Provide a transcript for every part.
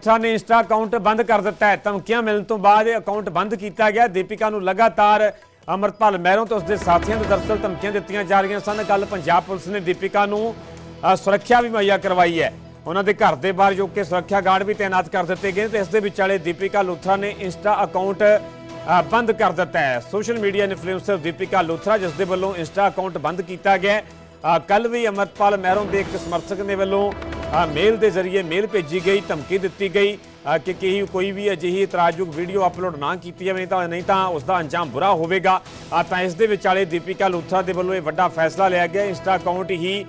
ਲੂਥਰਾ ਨੇ Insta account ਬੰਦ ਕਰ ਦਿੱਤਾ ਹੈ। ਧਮਕੀਆਂ ਮਿਲਣ ਤੋਂ ਬਾਅਦ ਇਹ ਅਕਾਊਂਟ ਬੰਦ ਕੀਤਾ ਗਿਆ। ਦੀਪਿਕਾ ਨੂੰ ਲਗਾਤਾਰ ਅਮਰਪਾਲ ਮਹਿਰੋਂ ਤੇ ਉਸਦੇ ਸਾਥੀਆਂ ਨੂੰ ਦਰਸਲ ਧਮਕੀਆਂ ਦਿੱਤੀਆਂ ਜਾ ਰਹੀਆਂ ਸਨ। ਕੱਲ ਪੰਜਾਬ ਪੁਲਿਸ ਨੇ ਦੀਪਿਕਾ ਨੂੰ ਸੁਰੱਖਿਆ ਵੀ ਮੁਹੱਈਆ ਕਰਵਾਈ ਹੈ। ਉਹਨਾਂ ਦੇ ਘਰ ਦੇ ਬਾਹਰ ਜੋ ਕਿ ਸੁਰੱਖਿਆ ਗਾਰਡ ਵੀ ਤਾਇਨਾਤ ਕਰ ਦਿੱਤੇ ਗਏ ਨੇ ਤੇ ਇਸ ਦੇ ਵਿਚਾਲੇ ਦੀਪਿਕਾ ਲੂਥਰਾ ਨੇ ਇੰਸਟਾ ਅਕਾਊਂਟ ਬੰਦ ਕਰ ਦਿੱਤਾ ਹੈ। Social media influencer Deepika Lothra, ਜਿਸ ਦੇ ਵੱਲੋਂ ਇੰਸਟਾ ਅਕਾਊਂਟ ਬੰਦ ਕੀਤਾ ਗਿਆ ਹੈ। ਕੱਲ ਵੀ ਅਮਰਪਾਲ ਮਹਿਰੋਂ ਦੇ ਇੱਕ ਸਮਰਥਕ ਨੇ ਵੱਲੋਂ ਮੇਲ ਦੇ ਜ਼ਰੀਏ ਮੇਲ ਭੇਜੀ ਗਈ ਧਮਕੀ ਦਿੱਤੀ ਗਈ ਅ, ਕਿ ਕਹੀ ਕੋਈ ਵੀ ਅਜਿਹੀ ਇਤਰਾਜ਼ਯੋਗ ਵੀਡੀਓ ਅਪਲੋਡ ਨਾ ਕੀਤੀ ਜਾਵੇ ਤਾਂ ਨਹੀਂ ਤਾਂ ਉਸ ਦਾ ਅੰਜਾਮ ਬੁਰਾ ਹੋਵੇਗਾ। ਤਾਂ ਇਸ ਦੇ ਵਿਚਾਲੇ ਦੀਪਿਕਾ ਲੂਥਰਾ ਦੇ ਵੱਲੋਂ ਇਹ ਵੱਡਾ ਫੈਸਲਾ ਲਿਆ ਗਿਆ ਇੰਸਟਾ ਅਕਾਊਂਟ ਹੀ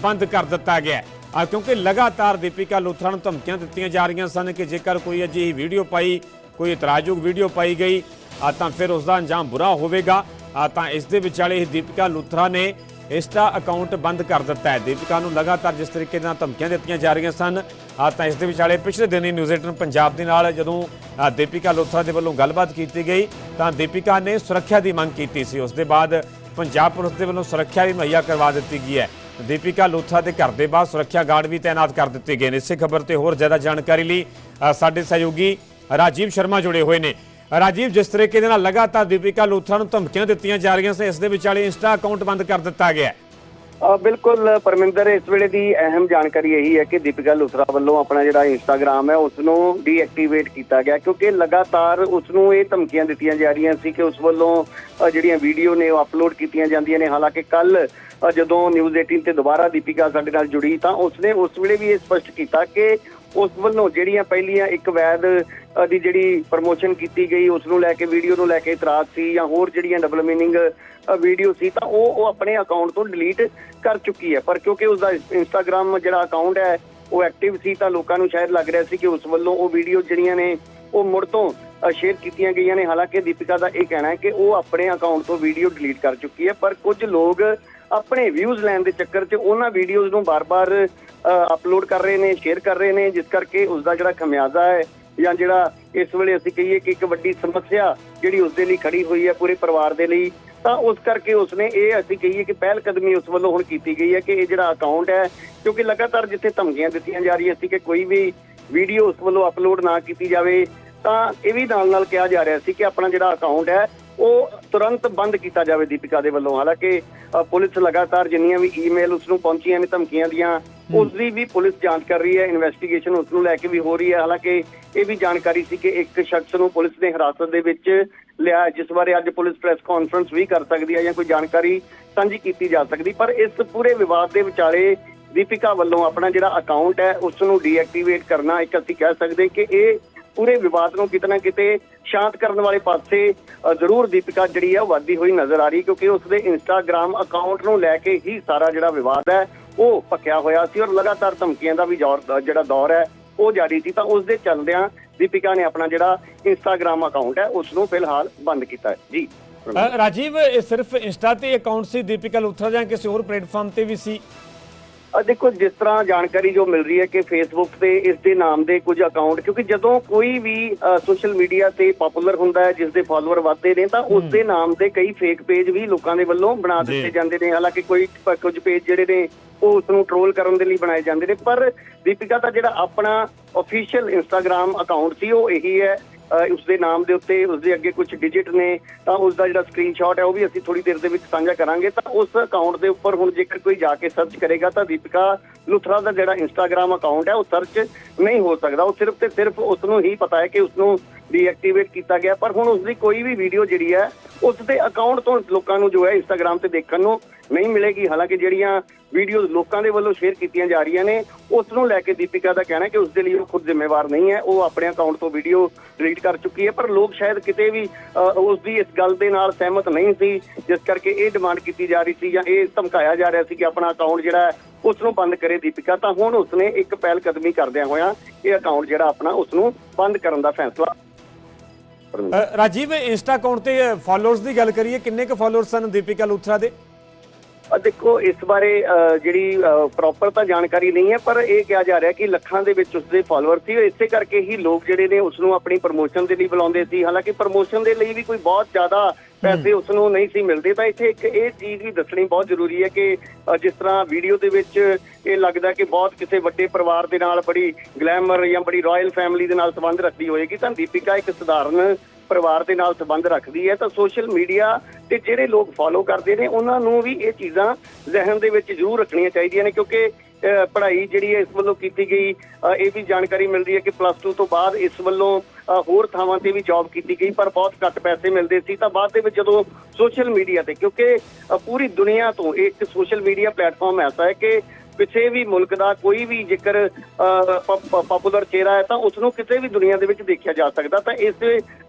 ਬੰਦ ਕਰ ਦਿੱਤਾ ਗਿਆ ਕਿਉਂਕਿ ਲਗਾਤਾਰ ਦੀਪਿਕਾ ਲੂਥਰਾ ਨੂੰ ਧਮਕੀਆਂ ਦਿੱਤੀਆਂ ਜਾ ਰਹੀਆਂ ਸਨ ਕਿ ਜੇਕਰ ਕੋਈ ਅਜਿਹੀ ਵੀਡੀਓ ਪਾਈ ਕੋਈ ਇਤਰਾਜ਼ਯੋਗ ਵੀਡੀਓ ਪਾਈ ਗਈ ਤਾਂ ਫਿਰ ਉਸ ਦਾ ਅੰਜਾਮ ਬੁਰਾ ਹੋਵੇਗਾ। ਤਾਂ ਇਸ ਦੇ ਵਿਚਾਲੇ ਹੀ ਦੀਪਿਕਾ ਲੂਥਰਾ ਨੇ ਇਸ ਦਾ ਅਕਾਊਂਟ ਬੰਦ ਕਰ ਦਿੱਤਾ ਹੈ। ਦੀਪਿਕਾ ਨੂੰ ਲਗਾਤਾਰ ਜਿਸ ਤਰੀਕੇ ਨਾਲ ਧਮਕੀਆਂ ਦਿੱਤੀਆਂ ਜਾ ਰਹੀਆਂ ਸਨ ਅ, ਤਾਂ ਇਸ ਦੇ ਵਿਚਾਲੇ ਪਿਛਲੇ ਦਿਨ ਹੀ ਨਿਊਜ਼ 18 ਪੰਜਾਬ ਦੇ ਨਾਲ ਜਦੋਂ ਦੀਪਿਕਾ ਲੋਥਰਾ ਦੇ ਵੱਲੋਂ ਗੱਲਬਾਤ ਕੀਤੀ ਗਈ ਤਾਂ ਦੀਪਿਕਾ ਨੇ ਸੁਰੱਖਿਆ ਦੀ ਮੰਗ ਕੀਤੀ ਸੀ। ਉਸ ਦੇ ਬਾਅਦ ਪੰਜਾਬ ਪੁਲਿਸ ਦੇ ਵੱਲੋਂ ਸੁਰੱਖਿਆ ਵੀ ਮੁਹੱਈਆ ਕਰਵਾ ਦਿੱਤੀ ਗਈ ਹੈ। ਦੀਪਿਕਾ ਲੋਥਰਾ ਦੇ ਘਰ ਦੇ ਬਾਹਰ ਸੁਰੱਖਿਆ ਗਾਰਡ ਵੀ ਤਾਇਨਾਤ ਕਰ ਦਿੱਤੇ ਗਏ ਨੇ। ਇਸੇ ਖਬਰ ਤੇ ਹੋਰ ਜ਼ਿਆਦਾ ਜਾਣਕਾਰੀ ਲਈ ਸਾਡੇ ਸਹਿਯੋਗੀ ਰਾਜੀਵ ਸ਼ਰਮਾ ਜੁੜੇ ਹੋਏ ਨੇ। ਰਾਜੀਵ, ਜਿਸ ਤਰੀਕੇ ਦੇ ਨਾਲ ਲਗਾਤਾਰ ਦੀਪਿਕਾ ਲੋਥਰਾ ਨੂੰ ਧਮਕੀਆਂ ਦਿੱਤੀਆਂ ਜਾ ਰਹੀਆਂ ਸੀ ਇਸ ਦੇ ਵਿਚਾਲੇ ਇੰਸਟਾ ਅਕਾਊਂਟ ਬੰਦ ਕਰ ਦਿੱਤਾ ਗਿਆ ਬਿਲਕੁਲ, ਪਰਮਿੰਦਰ, ਇਸ ਵੇਲੇ ਦੀ ਅਹਿਮ ਜਾਣਕਾਰੀ ਇਹੀ ਹੈ ਕਿ ਦੀਪਿਕਾ ਲੁਥਰਾ ਵੱਲੋਂ ਆਪਣਾ ਜਿਹੜਾ ਇੰਸਟਾਗ੍ਰam ਹੈ ਉਸ ਨੂੰ ਡੀਐਕਟੀਵੇਟ ਕੀਤਾ ਗਿਆ, ਕਿਉਂਕਿ ਲਗਾਤਾਰ ਉਸ ਨੂੰ ਇਹ ਧਮਕੀਆਂ ਦਿੱਤੀਆਂ ਜਾ ਰਹੀਆਂ ਸੀ ਕਿ ਉਸ ਵੱਲੋਂ ਜਿਹੜੀਆਂ ਵੀਡੀਓ ਨੇ ਉਹ ਅਪਲੋਡ ਕੀਤੀਆਂ ਜਾਂਦੀਆਂ ਨੇ। ਹਾਲਾਂਕਿ ਕੱਲ ਜਦੋਂ ਨਿਊਜ਼ 18 ਤੇ ਦੁਬਾਰਾ ਦੀਪਿਕਾ ਸਾਡੇ ਨਾਲ ਜੁੜੀ, ਤਾਂ ਉਸਨੇ ਉਸ ਵੇਲੇ ਵੀ ਇਹ ਸਪਸ਼ਟ ਕੀਤਾ ਕਿ ਉਸ ਵੱਲੋਂ ਜਿਹੜੀਆਂ ਪਹਿਲੀਆਂ ਇੱਕ ਵੈਦ ਦੀ ਜਿਹੜੀ ਪ੍ਰਮੋਸ਼ਨ ਕੀਤੀ ਗਈ, ਉਸ ਨੂੰ ਲੈ ਕੇ ਵੀਡੀਓ ਨੂੰ ਲੈ ਕੇ ਇਤਰਾਜ਼ ਸੀ ਜਾਂ ਹੋਰ ਜਿਹੜੀਆਂ ਡਬਲ ਮੀਨਿੰਗ ਵੀਡੀਓ ਸੀ, ਤਾਂ ਉਹ ਉਹ ਆਪਣੇ ਅਕਾਊਂਟ ਤੋਂ ਡਿਲੀਟ ਕਰ ਚੁੱਕੀ ਹੈ। ਪਰ ਕਿਉਂਕਿ ਉਸ ਦਾ ਇੰਸਟਾਗ੍ਰam ਜਿਹੜਾ ਅਕਾਊਂਟ ਹੈ, ਉਹ ਐਕਟਿਵ ਸੀ, ਤਾਂ ਲੋਕਾਂ ਨੂੰ ਸ਼ਾਇਦ ਲੱਗ ਰਿਹਾ ਸੀ ਕਿ ਉਸ ਵੱਲੋਂ ਉਹ ਵੀਡੀਓ ਜਿਹੜੀਆਂ ਨੇ, ਉਹ ਮੁੜ ਤੋਂ ਸ਼ੇਅਰ ਕੀਤੀਆਂ ਗਈਆਂ ਨੇ। ਹਾਲਾਂਕਿ ਦੀਪਿਕਾ ਦਾ ਇਹ ਕਹਿਣਾ ਹੈ ਕਿ ਉਹ ਆਪਣੇ ਅਕਾਊਂਟ ਤੋਂ ਵੀਡੀਓ ਡਿਲੀਟ ਕਰ ਚੁੱਕੀ ਹੈ, ਪਰ ਕੁਝ ਲੋਕ ਆਪਣੇ ਵਿਊਜ਼ ਲੈਣ ਦੇ ਚੱਕਰ 'ਚ ਉਹਨਾਂ ਵੀਡੀਓਜ਼ ਨੂੰ ਬਾਰ-ਬਾਰ ਅਪਲੋਡ ਕਰ ਰਹੇ ਨੇ ਸ਼ੇਅਰ ਕਰ ਰਹੇ ਨੇ, ਜਿਸ ਕਰਕੇ ਉਸ ਦਾ ਜਿਹੜਾ ਖਮਿਆਜ਼ਾ ਹੈ ਜਾਂ ਜਿਹੜਾ ਇਸ ਵੇਲੇ ਅਸੀਂ ਕਹੀਏ ਕਿ ਇੱਕ ਵੱਡੀ ਸਮੱਸਿਆ ਜਿਹੜੀ ਉਸ ਦੇ ਲਈ ਖੜੀ ਹੋਈ ਹੈ ਪੂਰੇ ਪਰਿਵਾਰ ਦੇ ਲਈ, ਤਾਂ ਉਸ ਕਰਕੇ ਉਸਨੇ ਇਹ ਅਸੀਂ ਕਹੀਏ ਕਿ ਪਹਿਲ ਕਦਮੀ ਉਸ ਵੱਲੋਂ ਹੁਣ ਕੀਤੀ ਗਈ ਹੈ ਕਿ ਇਹ ਜਿਹੜਾ ਅਕਾਊਂਟ ਹੈ, ਕਿਉਂਕਿ ਲਗਾਤਾਰ ਜਿੱਥੇ ਧਮਕੀਆਂ ਦਿੱਤੀਆਂ ਜਾ ਰਹੀਆਂ ਸੀ ਕਿ ਕੋਈ ਵੀ ਵੀਡੀਓ ਉਸ ਵੱਲੋਂ ਅਪਲੋਡ ਨਾ ਕੀਤੀ ਜਾਵੇ, ਤਾਂ ਇਹ ਵੀ ਨਾਲ ਨਾਲ ਕਿਹਾ ਜਾ ਰਿਹਾ ਸੀ ਕਿ ਆਪਣਾ ਜਿਹੜਾ ਅਕਾਊਂਟ ਹੈ ਉਹ ਤੁਰੰਤ ਬੰਦ ਕੀਤਾ ਜਾਵੇ ਦੀਪਿਕਾ ਦੇ ਵੱਲੋਂ। ਹਾਲਾਂਕਿ ਪੁਲਿਸ ਲਗਾਤਾਰ ਜਿੰਨੀਆਂ ਵੀ ਈਮੇਲ ਉਸ ਨੂੰ ਪਹੁੰਚੀਆਂ ਨੇ ਧਮਕੀਆਂ ਦੀਆਂ ਉਸ ਦੀ ਵੀ ਪੁਲਿਸ ਜਾਂਚ ਕਰ ਰਹੀ ਹੈ ਇਨਵੈਸਟੀਗੇਸ਼ਨ ਉਸ ਨੂੰ ਲੈ ਕੇ ਵੀ ਹੋ ਰਹੀ ਹੈ। ਹਾਲਾਂਕਿ ਇਹ ਵੀ ਜਾਣਕਾਰੀ ਸੀ ਕਿ ਇੱਕ ਸ਼ਖਸ ਨੂੰ ਪੁਲਿਸ ਨੇ ਹਿਰਾਸਤ ਦੇ ਵਿੱਚ ਲਿਆ ਜਿਸ ਬਾਰੇ ਅੱਜ ਪੁਲਿਸ ਪ੍ਰੈਸ ਕਾਨਫਰੰਸ ਵੀ ਕਰ ਸਕਦੀ ਹੈ ਜਾਂ ਕੋਈ ਜਾਣਕਾਰੀ ਸਾਂਝੀ ਕੀਤੀ ਜਾ ਸਕਦੀ। ਪਰ ਇਸ ਪੂਰੇ ਵਿਵਾਦ ਦੇ ਵਿਚਾਲੇ ਦੀਪਿਕਾ ਵੱਲੋਂ ਆਪਣਾ ਜਿਹੜਾ ਅਕਾਊਂਟ ਹੈ ਉਸ ਨੂੰ ਡੀਐਕਟੀਵੇਟ ਕਰਨਾ ਇੱਕ ਅਸੀਂ ਕਹਿ ਸਕਦੇ ਕਿ ਇਹ ਪੂਰੇ ਵਿਵਾਦ ਨੂੰ ਕਿਤੇ ਨਾ ਕਿਤੇ ਸ਼ਾਂਤ ਕਰਨ ਵਾਲੇ ਪਾਸੇ ਜ਼ਰੂਰ ਦੀਪਿਕਾ ਜਿਹੜੀ ਹੈ ਉਹ ਹੋਈ ਨਜ਼ਰ ਆ ਰਹੀ ਕਿਉਂਕਿ ਉਸ ਦੇ ਇੰਸਟਾਗ੍ਰam ਅਕਾਊਂਟ ਨੂੰ ਲੈ ਕੇ ਹੀ ਸਾਰਾ ਜਿਹੜਾ ਵਿਵਾਦ ਹੈ, ਉਹ ਪੱਕਿਆ ਹੋਇਆ ਸੀ ਔਰ ਲਗਾਤਾਰ ਧਮਕੀਆਂ ਦਾ ਵੀ ਜਿਹੜਾ ਦੌਰ ਹੈ, ਉਹ ਜਾਰੀ ਸੀ। ਤਾਂ ਉਸ ਦੇ ਚੱਲਦਿਆਂ ਦੀਪਿਕਾ ਨੇ ਆਪਣਾ ਜਿਹੜਾ ਇੰਸਟਾਗ੍ਰam ਅਕਾਊਂਟ ਹੈ ਉਸ ਨੂੰ ਫਿਲਹਾਲ ਬੰਦ ਕੀਤਾ ਹੈ। ਜੀ ਰਾਜੀਵ, ਇਹ ਸਿਰਫ ਇੰਸਟਾ ਤੇ ਅਕਾਊਂਟ ਸੀ, ਦੀਪਿਕਾ ਲੂਥਰਾ ਜਾਂ ਕਿਸੇ ਹੋਰ ਪਲੇਟਫਾਰਮ ਤੇ ਵੀ ਸੀ? ਦੇਖੋ ਜਿਸ ਤਰ੍ਹਾਂ ਜਾਣਕਾਰੀ ਜੋ ਮਿਲ ਰਹੀ ਹੈ ਕਿ ਫੇਸਬੁੱਕ ਤੇ ਇਸ ਦੇ ਨਾਮ ਦੇ ਕੁਝ ਅਕਾਊਂਟ ਕਿਉਂਕਿ ਜਦੋਂ ਕੋਈ ਵੀ ਸੋਸ਼ਲ ਮੀਡੀਆ ਤੇ ਪਪੂਲਰ ਹੁੰਦਾ ਹੈ ਜਿਸ ਦੇ ਫਾਲੋਅਰ ਵੱਧਦੇ ਨੇ ਤਾਂ ਉਸ ਦੇ ਨਾਮ ਦੇ ਕਈ ਫੇਕ ਪੇਜ ਵੀ ਲੋਕਾਂ ਦੇ ਵੱਲੋਂ ਬਣਾ। ਦਿੱਤੇ ਜਾਂਦੇ ਨੇ। ਹਾਲਾਂਕਿ ਕੋਈ ਕੁਝ ਪੇਜ ਜਿਹੜੇ ਨੇ ਉਹ ਉਸ ਨੂੰ ਟ੍ਰੋਲ ਕਰਨ ਦੇ ਲਈ ਬਣਾਏ ਜਾਂਦੇ ਨੇ। ਪਰ ਦੀਪਿਕਾ ਦਾ ਜਿਹੜਾ ਆਪਣਾ ਅਫੀਸ਼ੀਅਲ ਇੰਸਟਾਗ੍ਰam ਅਕਾਊਂਟ ਸੀ ਉਹ ਇਹੀ ਹੈ ਉਸ ਦੇ ਨਾਮ ਦੇ ਉੱਤੇ ਉਸ ਦੇ ਅੱਗੇ ਕੁਝ ਡਿਜਿਟ ਨੇ, ਤਾਂ ਉਸ ਦਾ ਜਿਹੜਾ ਸਕਰੀਨਸ਼ਾਟ ਹੈ ਉਹ ਵੀ ਅਸੀਂ ਥੋੜੀ ਦੇਰ ਦੇ ਵਿੱਚ ਸਾਂਝਾ ਕਰਾਂਗੇ। ਤਾਂ ਉਸ ਅਕਾਊਂਟ ਦੇ ਉੱਪਰ ਹੁਣ ਜੇਕਰ ਕੋਈ ਜਾ ਕੇ ਸਰਚ ਕਰੇਗਾ ਤਾਂ ਦੀਪਿਕਾ ਲੁਥਰਾ ਦਾ ਜਿਹੜਾ ਇੰਸਟਾਗ੍ਰam ਅਕਾਊਂਟ ਹੈ, ਉਹ ਸਰਚ ਨਹੀਂ ਹੋ ਸਕਦਾ। ਉਹ ਸਿਰਫ ਤੇ ਸਿਰਫ ਉਸ ਨੂੰ ਹੀ ਪਤਾ ਹੈ ਕਿ ਉਸ ਨੂੰ ਡੀਐਕਟੀਵੇਟ ਕੀਤਾ ਗਿਆ। ਪਰ ਹੁਣ ਉਸ ਦੀ ਕੋਈ ਵੀ ਵੀਡੀਓ ਜਿਹੜੀ ਹੈ ਉਸ ਦੇ ਅਕਾਊਂਟ ਤੋਂ ਲੋਕਾਂ ਨੂੰ ਜੋ ਹੈ ਇੰਸਟਾਗ੍ਰam ਤੇ ਦੇਖਣ ਨੂੰ ਨਹੀਂ ਮਿਲੇਗੀ। ਹਾਲਾਂਕਿ ਜਿਹੜੀਆਂ ਵੀਡੀਓਜ਼ ਲੋਕਾਂ ਦੇ ਵੱਲੋਂ ਸ਼ੇਅਰ ਕੀਤੀਆਂ ਜਾ ਰਹੀਆਂ ਨੇ ਉਸ ਨੂੰ ਲੈ ਕੇ ਦੀਪਿਕਾ ਦਾ ਕਹਿਣਾ ਹੈ ਕਿ ਉਸ ਦੇ ਲਈ ਉਹ ਖੁਦ ਜ਼ਿੰਮੇਵਾਰ ਨਹੀਂ ਹੈ। ਉਹ ਆਪਣੇ ਅਕਾਊਂਟ ਤੋਂ ਵੀਡੀਓ ਡਿਲੀਟ ਕਰ ਚੁੱਕੀ ਹੈ ਪਰ ਲੋਕ ਸ਼ਾਇਦ ਕਿਤੇ ਵੀ ਉਸ ਦੀ ਇਸ ਗੱਲ ਦੇ ਨਾਲ ਸਹਿਮਤ ਨਹੀਂ ਸੀ ਜਿਸ ਕਰਕੇ ਇਹ ਡਿਮਾਂਡ ਕੀਤੀ ਜਾ ਰਹੀ ਸੀ ਜਾਂ ਇਹ ਧਮਕਾਇਆ ਜਾ ਰਿਹਾ ਸੀ ਕਿ ਆਪਣਾ ਅਕਾਊਂਟ ਜਿਹੜਾ ਉਸ ਨੂੰ ਬੰਦ ਕਰੇ ਦੀਪਿਕਾ। ਤਾਂ ਹੁਣ ਉਸਨੇ ਇੱਕ ਪਹਿਲ ਕਦਮੀ ਕਰਦਿਆਂ ਹੋਇਆਂ ਇਹ ਅਕਾਊਂਟ ਜਿਹੜਾ ਆਪਣਾ ਉਸ ਨੂੰ ਬੰਦ ਕਰਨ ਦਾ ਫੈਸਲਾ ਅ, ਰਾਜੀਵ ਇੰਸਟਾ ਅਕਾਊਂਟ ਤੇ ਫਾਲੋਅਰਸ ਦੀ ਗੱਲ ਕਰੀਏ ਕਿੰਨੇ ਕੁ ਫਾਲੋਅਰਸ ਸਨ ਦੀਪਿਕਾ ਲੂਥਰਾ ਦੇ? ਦੇਖੋ ਇਸ ਬਾਰੇ ਜਿਹੜੀ ਪ੍ਰੋਪਰ ਤਾਂ ਜਾਣਕਾਰੀ ਨਹੀਂ ਹੈ ਪਰ ਇਹ ਕਿਹਾ ਜਾ ਰਿਹਾ ਕਿ ਲੱਖਾਂ ਦੇ ਵਿੱਚ ਉਸਦੇ ਫਾਲੋਅਰ ਸੀ। ਇਸੇ ਕਰਕੇ ਹੀ ਲੋਕ ਜਿਹੜੇ ਨੇ ਉਸ ਨੂੰ ਆਪਣੀ ਪ੍ਰਮੋਸ਼ਨ ਦੇ ਲਈ ਬੁਲਾਉਂਦੇ ਸੀ। ਹਾਲਾਂਕਿ ਪ੍ਰਮੋਸ਼ਨ ਦੇ ਲਈ ਵੀ ਕੋਈ ਬਹੁਤ ਜ਼ਿਆਦਾ ਪੈਸੇ ਉਸ ਨੂੰ ਨਹੀਂ ਸੀ ਮਿਲਦੇ ਤਾਂ ਇੱਥੇ ਇੱਕ ਇਹ ਚੀਜ਼ ਵੀ ਦੱਸਣੀ ਬਹੁਤ ਜ਼ਰੂਰੀ ਹੈ ਕਿ ਜਿਸ ਤਰ੍ਹਾਂ ਵੀਡੀਓ ਦੇ ਵਿੱਚ ਇਹ ਲੱਗਦਾ ਕਿ ਬਹੁਤ ਕਿਸੇ ਵੱਡੇ ਪਰਿਵਾਰ ਦੇ ਨਾਲ ਬੜੀ ਗਲੈਮਰ ਜਾਂ ਬੜੀ ਰਾਇਲ ਫੈਮਿਲੀ ਦੇ ਨਾਲ ਸੰਬੰਧ ਰੱਖਦੀ ਹੋਏਗੀ ਤਾਂ ਦੀਪਿਕਾ ਇੱਕ ਸਧਾਰਨ ਪਰਿਵਾਰ ਦੇ ਨਾਲ ਸੰਬੰਧ ਰੱਖਦੀ ਹੈ। ਤਾਂ ਸੋਸ਼ਲ ਮੀਡੀਆ ਤੇ ਜਿਹੜੇ ਲੋਕ ਫਾਲੋ ਕਰਦੇ ਨੇ, ਉਹਨਾਂ ਨੂੰ ਵੀ ਇਹ ਚੀਜ਼ਾਂ ਜ਼ਿਹਨ ਦੇ ਵਿੱਚ ਜ਼ਰੂਰ ਰੱਖਣੀਆਂ ਚਾਹੀਦੀਆਂ ਨੇ, ਕਿਉਂਕਿ ਪੜ੍ਹਾਈ ਜਿਹੜੀ ਹੈ ਇਸ ਵੱਲੋਂ ਕੀਤੀ ਗਈ ਇਹ ਵੀ ਜਾਣਕਾਰੀ ਮਿਲਦੀ ਹੈ ਕਿ ਪਲੱਸ 2 ਤੋਂ ਬਾਅਦ ਇਸ ਵੱਲੋਂ ਹੋਰ ਥਾਵਾਂ ਤੇ ਵੀ ਜੌਬ ਕੀਤੀ ਗਈ, ਪਰ ਬਹੁਤ ਘੱਟ ਪੈਸੇ ਮਿਲਦੇ ਸੀ। ਤਾਂ ਬਾਅਦ ਦੇ ਵਿੱਚ ਜਦੋਂ ਸੋਸ਼ਲ ਮੀਡੀਆ ਤੇ, ਕਿਉਂਕਿ ਪੂਰੀ ਦੁਨੀਆ ਤੋਂ ਇਹ ਇੱਕ ਸੋਸ਼ਲ ਮੀਡੀਆ ਪਲੇਟਫਾਰਮ ਐਸਾ ਹੈ ਕਿ ਕਿਸੇ ਵੀ ਮੁਲਕ ਦਾ ਕੋਈ ਵੀ ਜੇਕਰ ਪਪੂਲਰ ਚਿਹਰਾ ਹੈ ਤਾਂ ਉਸ ਨੂੰ ਕਿਤੇ ਵੀ ਦੁਨੀਆ ਦੇ ਵਿੱਚ ਦੇਖਿਆ ਜਾ ਸਕਦਾ। ਤਾਂ ਇਸ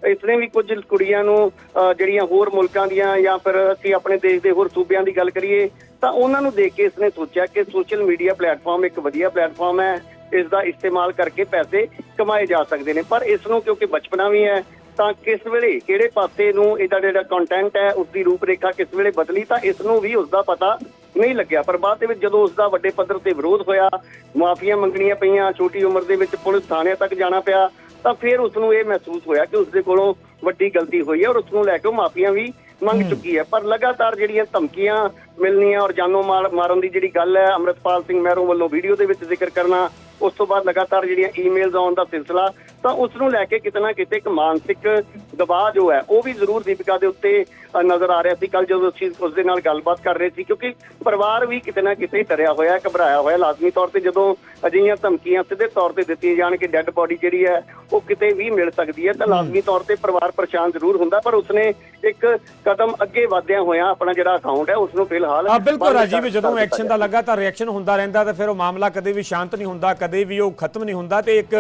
ਇਸਨੇ ਵੀ ਕੁਝ ਕੁੜੀਆਂ ਨੂੰ ਜਿਹੜੀਆਂ ਹੋਰ ਮੁਲਕਾਂ ਦੀਆਂ ਜਾਂ ਫਿਰ ਅਸੀਂ ਆਪਣੇ ਦੇਸ਼ ਦੇ ਹੋਰ ਸੂਬਿਆਂ ਦੀ ਗੱਲ ਕਰੀਏ, ਤਾਂ ਉਹਨਾਂ ਨੂੰ ਦੇਖ ਕੇ ਇਸਨੇ ਸੋਚਿਆ ਕਿ ਸੋਸ਼ਲ ਮੀਡੀਆ ਪਲੇਟਫਾਰਮ ਇੱਕ ਵਧੀਆ ਪਲੇਟਫਾਰਮ ਹੈ। ਇਸ ਦਾ ਇਸਤੇਮਾਲ ਕਰਕੇ ਪੈਸੇ ਕਮਾਏ ਜਾ ਸਕਦੇ ਨੇ। ਪਰ ਇਸ ਨੂੰ ਕਿਉਂਕਿ ਬਚਪਨਾ ਵੀ ਹੈ, ਤਾਂ ਕਿਸ ਵੇਲੇ, ਕਿਹੜੇ ਪਾਸੇ ਨੂੰ ਇਹਦਾ ਜਿਹੜਾ ਕੰਟੈਂਟ ਹੈ ਉਸ ਦੀ ਰੂਪਰੇਖਾ ਕਿਸ ਵੇਲੇ ਬਦਲੀ, ਤਾਂ ਇਸ ਨੂੰ ਵੀ ਉਸ ਦਾ ਪਤਾ ਨਹੀਂ ਲੱਗਿਆ ਪਰ ਬਾਅਦ ਦੇ ਵਿੱਚ ਜਦੋਂ ਉਸ ਦਾ ਵੱਡੇ ਪੱਧਰ ਤੇ ਵਿਰੋਧ ਹੋਇਆ ਮਾਫੀਆਂ ਮੰਗਣੀਆਂ ਪਈਆਂ ਛੋਟੀ ਉਮਰ ਦੇ ਵਿੱਚ ਪੁਲਿਸ ਥਾਣੇ ਤੱਕ ਜਾਣਾ ਪਿਆ ਤਾਂ ਫਿਰ ਉਸ ਨੂੰ ਇਹ ਮਹਿਸੂਸ ਹੋਇਆ ਕਿ ਉਸ ਦੇ ਕੋਲੋਂ ਵੱਡੀ ਗਲਤੀ ਹੋਈ ਹੈ ਔਰ ਉਸ ਨੂੰ ਲੈ ਕੇ ਮਾਫੀਆਂ ਵੀ ਮੰਗ ਚੁੱਕੀ ਹੈ। ਪਰ ਲਗਾਤਾਰ ਜਿਹੜੀਆਂ ਧਮਕੀਆਂ ਮਿਲਣੀਆਂ ਔਰ ਜਾਨੋਂ ਮਾਰ- ਮਾਰਨ ਦੀ ਜਿਹੜੀ ਗੱਲ ਹੈ ਅਮਰਤਪਾਲ ਸਿੰਘ ਮਹਿਰੋਂ ਵੱਲੋਂ ਵੀਡੀਓ ਦੇ ਵਿੱਚ ਜ਼ਿਕਰ ਕਰਨਾ ਉਸ ਤੋਂ ਬਾਅਦ ਲਗਾਤਾਰ ਜਿਹੜੀਆਂ ਈਮੇਲਸ ਆਉਣ ਦਾ ਸਿਲਸਿਲਾ ਤਾਂ ਉਸ ਨੂੰ ਲੈ ਕੇ ਕਿਤੇ ਨਾ ਕਿਤੇ ਇੱਕ ਮਾਨਸਿਕ ਦਬਾਅ ਜੋ ਹੈ ਉਹ ਵੀ ਜ਼ਰੂਰ ਦੀਪਿਕਾ ਦੇ ਉੱਤੇ ਨਜ਼ਰ ਆ ਰਿਹਾ ਸੀ। ਕੱਲ ਜਦੋਂ ਅਸੀਂ ਉਸ ਦੇ ਨਾਲ ਗੱਲਬਾਤ ਕਰ ਰਹੇ ਸੀ ਕਿਉਂਕਿ ਪਰਿਵਾਰ ਵੀ ਕਿਤੇ ਨਾ ਕਿਤੇ ਡਰਿਆ ਹੋਇਆ ਘਬਰਾਇਆ ਹੋਇਆ ਲਾਜ਼ਮੀ ਤੌਰ ਤੇ ਜਦੋਂ ਅਜਿਹੀਆਂ ਧਮਕੀਆਂ ਸਿੱਧੇ ਤੌਰ ਤੇ ਦਿੱਤੀਆਂ ਜਾਣ ਕਿ ਡੈੱਡ ਬੋਡੀ ਜਿਹੜੀ ਹੈ ਉਹ ਕਿਤੇ ਵੀ ਮਿਲ ਸਕਦੀ ਹੈ ਤਾਂ ਲਾਜ਼ਮੀ ਤੌਰ ਤੇ ਪਰਿਵਾਰ ਪਰੇਸ਼ਾਨ ਜ਼ਰੂਰ ਹੁੰਦਾ ਪਰ ਉਸਨੇ ਇੱਕ ਕਦਮ ਅੱਗੇ ਵਧਦਿਆਂ ਹੋਇਆ ਆਪਣਾ ਜਿਹੜਾ ਅਕਾਊਂਟ ਹੈ ਉਸ ਨੂੰ ਫਿਲਹਾਲ ਆ ਬਿਲਕੁਲ ਰਾਜੀਵ ਜਦੋਂ ਐਕਸ਼ਨ ਦਾ ਲਗਾਤਾਰ ਰਿਐਕਸ਼ਨ ਹੁੰਦਾ ਰਹਿੰਦਾ ਤਾਂ ਫਿਰ ਉਹ ਮਾਮਲਾ ਕਦੇ ਵੀ ਸ਼ਾਂਤ ਨਹੀਂ ਹੁੰਦਾ ਕਦੇ ਵੀ ਉਹ ਖਤਮ ਨਹੀਂ ਹੁੰਦਾ ਤੇ ਇੱਕ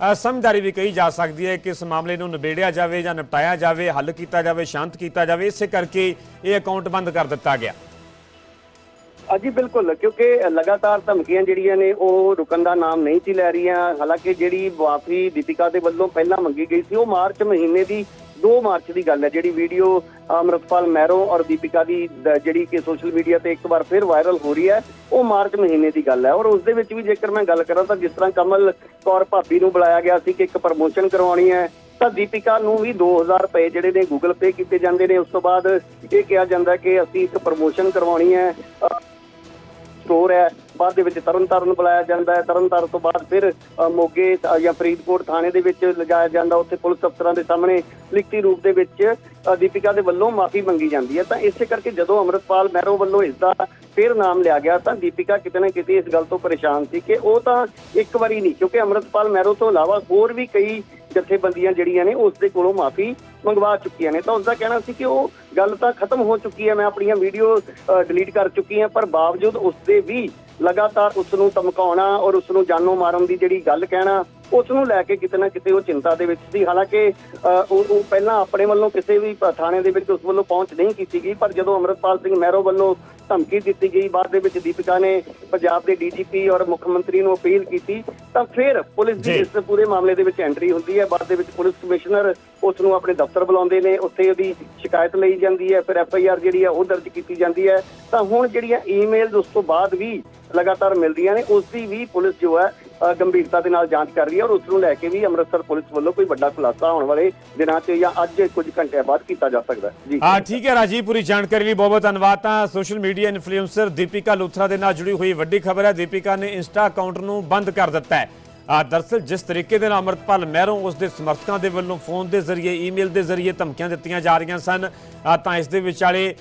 ਸਮਝਦਾਰੀ ਵੀ ਕਹੀ ਜਾ ਸਕਦੀ ਹੈ ਕਿ ਇਸ ਮਾਮਲੇ ਨੂੰ ਨਿਬੇੜਿਆ ਜਾਵੇ ਜਾਂ ਨਿਪਟਾਇਆ ਜਾਵੇ, ਹੱਲ ਕੀਤਾ ਜਾਵੇ, ਸ਼ਾਂਤ ਕੀਤਾ ਜਾਵੇ, ਇਸੇ ਕਰਕੇ ਇਹ ਅਕਾਊਂਟ ਬੰਦ ਕਰ ਦਿੱਤਾ ਗਿਆ। ਅਜੀ ਬਿਲਕੁਲ, ਕਿਉਂਕਿ ਲਗਾਤਾਰ ਧਮਕੀਆਂ ਜਿਹੜੀਆਂ ਨੇ, ਉਹ ਰੁਕਣ ਦਾ ਨਾਮ ਨਹੀਂ ਸੀ ਲੈ ਰਹੀਆਂ। ਹਾਲਾਂਕਿ ਜਿਹੜੀ ਮਾਫੀ ਦੀਪਿਕਾ ਦੇ ਵੱਲੋਂ ਪਹਿਲਾਂ ਮੰਗੀ ਗਈ ਸੀ, ਉਹ ਮਾਰਚ ਮਹੀਨੇ ਦੀ 2 ਮਾਰਚ ਦੀ ਗੱਲ ਹੈ, ਜਿਹੜੀ ਵੀਡੀਓ ਅਮਰਤਪਾਲ ਮੈਰੋ ਔਰ ਦੀਪਿਕਾ ਦੀ ਜਿਹੜੀ ਕਿ ਸੋਸ਼ਲ ਮੀਡੀਆ ਤੇ ਇੱਕ ਵਾਰ ਫਿਰ ਵਾਇਰਲ ਹੋ ਰਹੀ ਹੈ, ਉਹ ਮਾਰਚ ਮਹੀਨੇ ਦੀ ਗੱਲ ਹੈ। ਔਰ ਉਸ ਦੇ ਵਿੱਚ ਵੀ ਜੇਕਰ ਮੈਂ ਗੱਲ ਕਰਾਂ ਤਾਂ ਜਿਸ ਤਰ੍ਹਾਂ ਕਮਲ ਕੌਰ ਭਾਬੀ ਨੂੰ ਬੁਲਾਇਆ ਗਿਆ ਸੀ ਕਿ ਇੱਕ ਪ੍ਰਮੋਸ਼ਨ ਕਰਵਾਉਣੀ ਹੈ, ਤਾਂ ਦੀਪਿਕਾ ਨੂੰ ਵੀ 2000 ਰੁਪਏ ਜਿਹੜੇ ਨੇ ਗੂਗਲ ਪੇ ਕੀਤੇ ਜਾਂਦੇ ਨੇ। ਉਸ ਤੋਂ ਬਾਅਦ ਇਹ ਕਿਹਾ ਜਾਂਦਾ ਕਿ ਅਸੀਂ ਇੱਕ ਪ੍ਰਮੋਸ਼ਨ ਕਰਵਾਉਣੀ ਹੈ। ਸਟੋਰ ਹੈ, ਬਾਅਦ ਦੇ ਵਿੱਚ ਤਰਨਤਾਰਨ ਬੁਲਾਇਆ ਜਾਂਦਾ ਹੈ। ਤਰਨਤਾਰਨ ਤੋਂ ਬਾਅਦ ਫਿਰ ਮੋਗੇ ਜਾਂ ਫਰੀਦਕੋਟ ਥਾਣੇ ਦੇ ਵਿੱਚ ਲਿਜਾਇਆ ਜਾਂਦਾ। ਉੱਥੇ ਪੁਲਿਸ ਅਫਸਰਾਂ ਦੇ ਸਾਹਮਣੇ ਲਿਖਤੀ ਰੂਪ ਦੇ ਵਿੱਚ ਦੀਪਿਕਾ ਦੇ ਵੱਲੋਂ ਮਾਫੀ ਮੰਗੀ ਜਾਂਦੀ ਹੈ। ਤਾਂ ਇਸੇ ਕਰਕੇ ਜਦੋਂ ਅਮਰਤਪਾਲ ਮਹਿਰੋ ਵੱਲੋਂ ਇਸ ਦਾ ਫਿਰ ਨਾਮ ਲਿਆ ਗਿਆ, ਤਾਂ ਦੀਪਿਕਾ ਕਿਤੇ ਨਾ ਕਿਤੇ ਇਸ ਗੱਲ ਤੋਂ ਪਰੇਸ਼ਾਨ ਸੀ ਕਿ ਉਹ ਤਾਂ ਇੱਕ ਵਾਰੀ ਨਹੀਂ, ਕਿਉਂਕਿ ਅਮਰਤਪਾਲ ਮਹਿਰੋ ਤੋਂ ਇਲਾਵਾ ਹੋਰ ਵੀ ਕਈ ਜਥੇਬੰਦੀਆਂ ਜਿਹੜੀਆਂ ਨੇ ਉਸ ਦੇ ਕੋਲੋਂ ਮਾਫੀ ਮੰਗਵਾ ਚੁੱਕੀਆਂ ਨੇ ਤਾਂ ਉਸ ਦਾ ਕਹਿਣਾ ਸੀ ਕਿ ਉਹ ਗੱਲ ਤਾਂ ਖਤਮ ਹੋ ਚੁੱਕੀ ਹੈ, ਮੈਂ ਆਪਣੀਆਂ ਵੀਡੀਓ ਡਿਲੀਟ ਕਰ ਚੁੱਕੀ ਹਾਂ, ਪਰ ਬਾਵਜੂਦ ਉਸ ਦੇ ਵੀ ਲਗਾਤਾਰ ਉਸ ਨੂੰ ਧਮਕਾਉਣਾ ਔਰ ਉਸ ਨੂੰ ਜਾਨੋਂ ਮਾਰਨ ਦੀ ਜਿਹੜੀ ਗੱਲ ਕਹਿਣਾ ਉਸ ਨੂੰ ਲੈ ਕੇ ਕਿਤੇ ਨਾ ਕਿਤੇ ਉਹ ਚਿੰਤਾ ਦੇ ਵਿੱਚ ਸੀ। ਹਾਲਾਂਕਿ ਉਹ ਪਹਿਲਾਂ ਆਪਣੇ ਵੱਲੋਂ ਕਿਸੇ ਵੀ ਥਾਣੇ ਦੇ ਵਿੱਚ ਉਸ ਵੱਲੋਂ ਪਹੁੰਚ ਨਹੀਂ ਕੀਤੀ ਗਈ ਪਰ ਜਦੋਂ ਅਮਰਤਪਾਲ ਸਿੰਘ ਮਹਿਰੋ ਵੱਲੋਂ ਧਮਕੀ ਦਿੱਤੀ ਗਈ ਬਾਅਦ ਦੇ ਵਿੱਚ ਦੀਪਿਕਾ ਨੇ ਪੰਜਾਬ ਦੇ ਡੀਜੀਪੀ ਔਰ ਮੁੱਖ ਮੰਤਰੀ ਨੂੰ ਅਪੀਲ ਕੀਤੀ ਤਾਂ ਫਿਰ ਪੁਲਿਸ ਦੀ। ਇਸ ਪੂਰੇ ਮਾਮਲੇ ਦੇ ਵਿੱਚ ਐਂਟਰੀ ਹੁੰਦੀ ਹੈ। ਬਾਅਦ ਦੇ ਵਿੱਚ ਪੁਲਿਸ ਕਮਿਸ਼ਨਰ ਉਸ ਨੂੰ ਆਪਣੇ ਦਫ਼ਤਰ ਬੁਲਾਉਂਦੇ ਨੇ ਉੱਥੇ ਉਹਦੀ ਸ਼ਿਕਾਇਤ ਲਈ ਜਾਂਦੀ ਹੈ ਫਿਰ ਐਫ ਆਈ ਆਰ ਜਿਹੜੀ ਹੈ ਉਹ ਦਰਜ ਕੀਤੀ ਜਾਂਦੀ ਹੈ। ਤਾਂ ਹੁਣ ਜਿਹੜੀਆਂ ਈਮੇਲਸ ਉਸ ਤੋਂ ਬਾਅਦ ਵੀ ਲਗਾਤਾਰ ਮਿਲਦੀਆਂ ਨੇ ਉਸ ਦੀ ਵੀ ਪੁਲਿਸ ਜੋ ਹੈ ਗੰਭੀਰਤਾ ਦੇ ਨਾਲ ਜਾਂਚ ਕਰ ਰਹੀ ਹੈ ਔਰ ਉਸ ਨੂੰ ਲੈ ਕੇ ਵੀ ਅੰਮ੍ਰਿਤਸਰ ਪੁਲਿਸ ਵੱਲੋਂ ਕੋਈ ਵੱਡਾ ਖੁਲਾਸਾ ਆਉਣ ਵਾਲੇ ਦਿਨਾਂ 'ਚ ਜਾਂ ਅੱਜ ਕੁਝ ਘੰਟਿਆਂ ਬਾਅਦ ਕੀਤਾ ਜਾ ਸਕਦਾ ਹੈ। ਜੀ। ਹਾਂ, ਠੀਕ ਹੈ ਰਾਜੀਵ, ਪੂਰੀ ਜਾਣਕਾਰੀ ਲਈ ਬਹੁਤ ਬਹੁਤ ਧੰਨਵਾਦ। ਤਾਂ social media influencer Deepika Luthra ਦੇ ਨਾਲ ਜੁੜੀ ਹੋਈ ਵੱਡੀ ਖਬਰ ਹੈ। ਦੀਪਿਕਾ ਨੇ ਇੰਸਟਾ ਅਕਾਊਂਟ ਨੂੰ ਬੰਦ ਕਰ ਦਿੱਤਾ ਹੈ। ਆ, ਦਰਸਲ ਜਿਸ ਤਰੀਕੇ ਦੇ ਨਾਲ ਅਮਰਤਪਾਲ ਮਹਿਰੋਂ ਉਸ ਦੇ ਸਮਰਥਕਾਂ ਦੇ ਵੱਲੋਂ ਫੋਨ ਦੇ ਜ਼ਰੀਏ, ਈਮੇਲ ਦੇ ਜ਼ਰੀਏ ਧਮਕੀਆਂ ਦਿੱਤੀਆਂ ਜਾ ਰਹੀਆਂ ਸਨ ਤਾਂ ਇਸ ਦੇ ਵਿਚਾਲੇ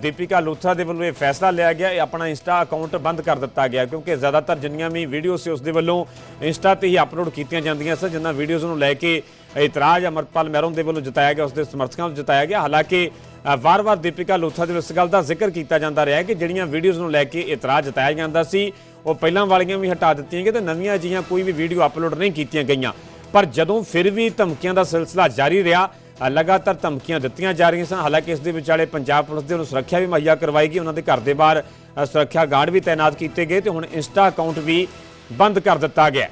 ਦੀਪਿਕਾ ਲੋਥਰਾ ਦੇ ਵੱਲੋਂ ਇਹ ਫੈਸਲਾ ਲਿਆ ਗਿਆ, ਇਹ ਆਪਣਾ ਇੰਸਟਾ ਅਕਾਊਂਟ ਬੰਦ ਕਰ ਦਿੱਤਾ ਗਿਆ, ਕਿਉਂਕਿ ਜ਼ਿਆਦਾਤਰ ਜਿੰਨੀਆਂ ਵੀ ਵੀਡੀਓ ਸੀ ਉਸ ਦੇ ਵੱਲੋਂ ਇੰਸਟਾ ਤੇ ਹੀ ਅਪਲੋਡ ਕੀਤੀਆਂ ਜਾਂਦੀਆਂ ਸਨ ਜਿਨ੍ਹਾਂ ਵੀਡੀਓਜ਼ ਨੂੰ ਲੈ ਕੇ ਇਤਰਾਜ਼ ਅਮਰਪਾਲ ਮਹਿਰੋਂ ਦੇ ਵੱਲੋਂ ਜਤਾਇਆ ਗਿਆ, ਉਸ ਦੇ ਸਮਰਥਕਾਂ ਵੱਲੋਂ ਜਤਾਇਆ ਗਿਆ। ਹਾਲਾਂਕਿ ਵਾਰ-ਵਾਰ ਦੀਪਿਕਾ ਲੂਥਰਾ ਦੇ ਇਸ ਗੱਲ ਦਾ ਜ਼ਿਕਰ ਕੀਤਾ ਜਾਂਦਾ ਰਿਹਾ ਕਿ ਜਿਹੜੀਆਂ ਵੀਡੀਓਜ਼ ਨੂੰ ਲੈ ਕੇ ਇਤਰਾਜ਼ ਜਤਾਇਆ ਜਾਂਦਾ ਸੀ, ਉਹ ਪਹਿਲਾਂ ਵਾਲੀਆਂ ਵੀ ਹਟਾ ਦਿੱਤੀਆਂ ਗਈਆਂ ਤੇ ਨਵੀਆਂ ਅਜਿਹੀਆਂ ਕੋਈ ਵੀ ਵੀਡੀਓ ਅਪਲੋਡ ਨਹੀਂ ਕੀਤੀਆਂ ਗਈਆਂ। ਪਰ ਜਦੋਂ ਫਿਰ ਵੀ ਧਮਕੀਆਂ ਦਾ ਸਿਲਸਿਲਾ ਜਾਰੀ ਰਿਹਾ ਲਗਾਤਾਰ ਧਮਕੀਆਂ ਦਿੱਤੀਆਂ ਜਾ ਰਹੀਆਂ ਸਨ। ਹਾਲਾਂਕਿ ਇਸ ਦੇ ਵਿਚਾਲੇ ਪੰਜਾਬ ਪੁਲਿਸ ਦੇ ਵੱਲੋਂ ਸੁਰੱਖਿਆ ਵੀ ਮੁਹੱਈਆ ਕਰਵਾਈ ਗਈ ਉਹਨਾਂ ਦੇ ਘਰ ਦੇ ਬਾਹਰ ਸੁਰੱਖਿਆ ਗਾਰਡ ਵੀ ਤਾਇਨਾਤ ਕੀਤੇ ਗਏ ਤੇ ਹੁਣ ਇੰਸਟਾ ਅਕਾਊਂਟ ਵੀ ਬੰਦ ਕਰ ਦਿੱਤਾ ਗਿਆ।